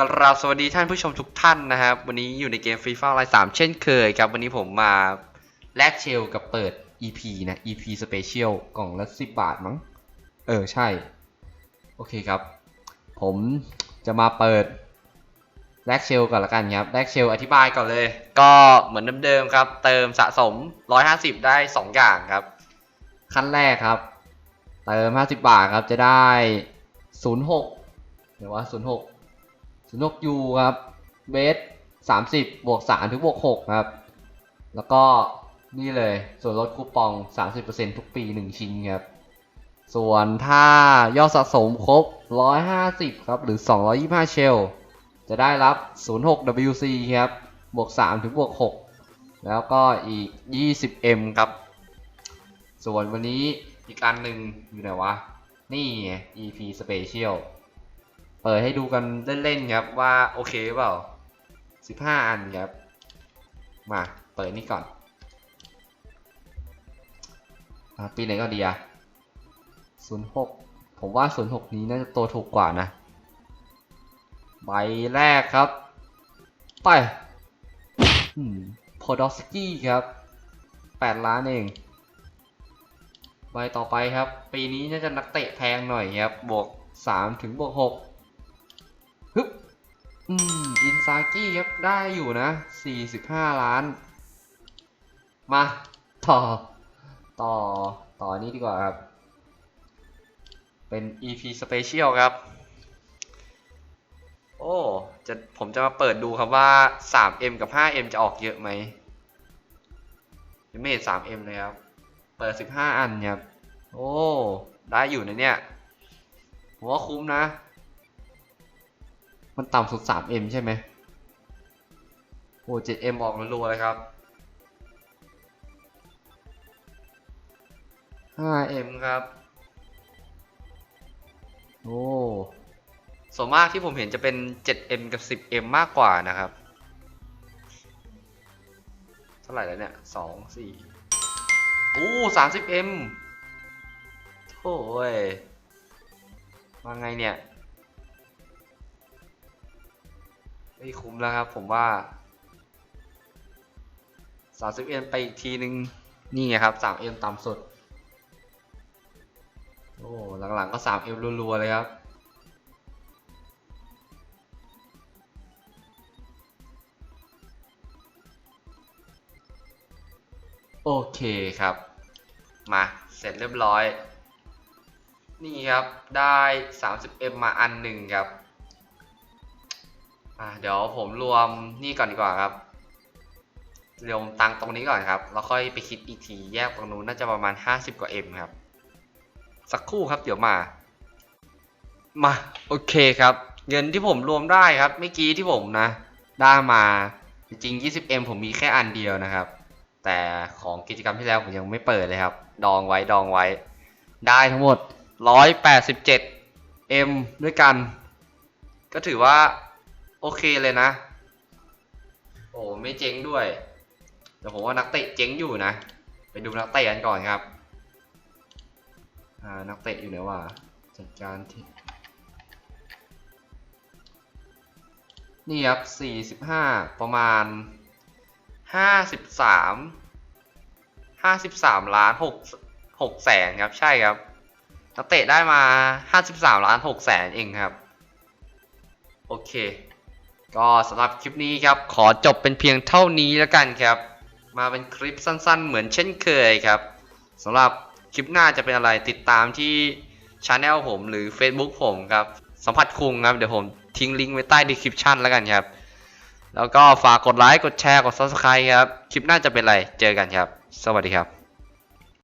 กราบสวัสดีท่านผู้ชมทุกท่านนะครับ วันนี้อยู่ในเกมฟรี i าไลน์สามเช่นเคยครับ วันนี้ผมมาแลกเชลกับเปิด EP นะ EP Special กล่องละ10บาทมั้ง เออ ใช่ โอเคครับ ผมจะมาเปิดแลกเชลก่อนละกันครับแลกเชลอธิบายก่อนเลย ก็เหมือนเดิมๆครับ เติมสะสม 150 ได้ 2 อย่างครับ ขั้นแรกครับ เติม 50 บาทครับจะได้ 06เดี๋ยวว่า 06 06 U ครับเบส30บวก3ถึงบวก6ครับ แล้วก็นี่เลยส่วนลดคูปอง 30%ทุกปี 1 ชิ้นครับ ส่วนถ้ายอดสะสมครบ 150 ครับ หรือ 225 เชล จะได้รับ 06 WC ครับ บวก 3 ถึงบวก 6 แล้วก็อีก 20M ครับ ส่วนวันนี้อีกอันหนึ่งอยู่ไหนวะ นี่ EP Special เปิดให้ดูกันเล่นๆครับว่าโอเคเปล่า 15 อันครับ มาเปิดนี่ก่อนอะปีไหนก็ดีอะ06 ผมว่า 06 นี้น่าจะตัวถูกกว่านะ ใบแรกครับ ไปโพดอสกี้ครับ 8 ล้านเองใบต่อไปครับ ปีนี้น่าจะนักเตะแพงหน่อยครับ บวก 3 ถึงบวก 6 ฮึบอืม อินซากี้ครับ ได้อยู่นะ 45 ล้าน มา ต่อ ต่อ ต่อนี้ดีกว่าครับ เป็น EP Special ครับ โอ้ จะ ผมจะมาเปิดดูครับว่า 3M กับ 5M จะออกเยอะไหมยังไม่เห็น 3M เลยครับ เปิด 15 อันครับ โอ้ ได้อยู่นะเนี่ย ผมว่าคุ้มนะ มันต่ำสุด 3M ใช่ไหมโอ้ 7M ออกรัวๆเลยครับ 5M ครับ โอ้ส่วนมากที่ผมเห็นจะเป็น 7M กับ 10M มากกว่านะครับ เท่าไหร่แล้วเนี่ย 2 4 โอ้ 30M โถ่เว้ยมาไงเนี่ย ไม่คุ้มแล้วครับ ผมว่า 30M ไปอีกทีนึง นี่ไงครับ 3M ต่ำสุด โอ้หลังๆก็ 3M รัวๆเลยครับโอเคครับ มาเสร็จเรียบร้อย นี่ครับได้ 30M มาอันหนึ่งครับ อ่าเดี๋ยวผมรวมนี่ก่อนดีกว่าครับรวมตังตรงนี้ก่อนครับ แล้วค่อยไปคิดอีกทีแยกตรงนู้นน่าจะประมาณ 50 กว่า M ครับ สักครู่ครับเดี๋ยวมา มาโอเคครับ เงินที่ผมรวมได้ครับเมื่อกี้ที่ผมนะ ได้มาจริงๆ 20M ผมมีแค่อันเดียวนะครับ แต่ของกิจกรรมที่แล้วผมยังไม่เปิดเลยครับ ดองไว้ดองไว้ ได้ทั้งหมด 187 M ด้วยกัน ก็ถือว่า อเคเลยนะ โอ้ไม่เจ๊งด้วย แต่ผมว่านักเตะเจ๊งอยู่นะ ไปดูนักเตะกันก่อนครับอ่านักเตะอยู่ไหนวะจัดการที่นี่ครับ 45 ประมาณ 53 53 ล้าน6 6แสนครับ ใช่ครับ นักเตะได้มา 53 ล้าน6แสนเองครับ โอเค ก็สำหรับคลิปนี้ครับขอจบเป็นเพียงเท่านี้แล้วกันครับ มาเป็นคลิปสั้นๆ เหมือนเช่นเคยครับสำหรับคลิปหน้าจะเป็นอะไรติดตามที่ช anel ผมหรือ Facebook ผมครับสัมผัสคุงครับเดี๋ยวผมทิ้งลิงก์ไว้ใต้ description แล้วกันครับ แล้วก็ฝากกดไลค์กดแชร์กด subscribe ครับ คลิปหน้าจะเป็นอะไรเจอกันครับ สวัสดีครับ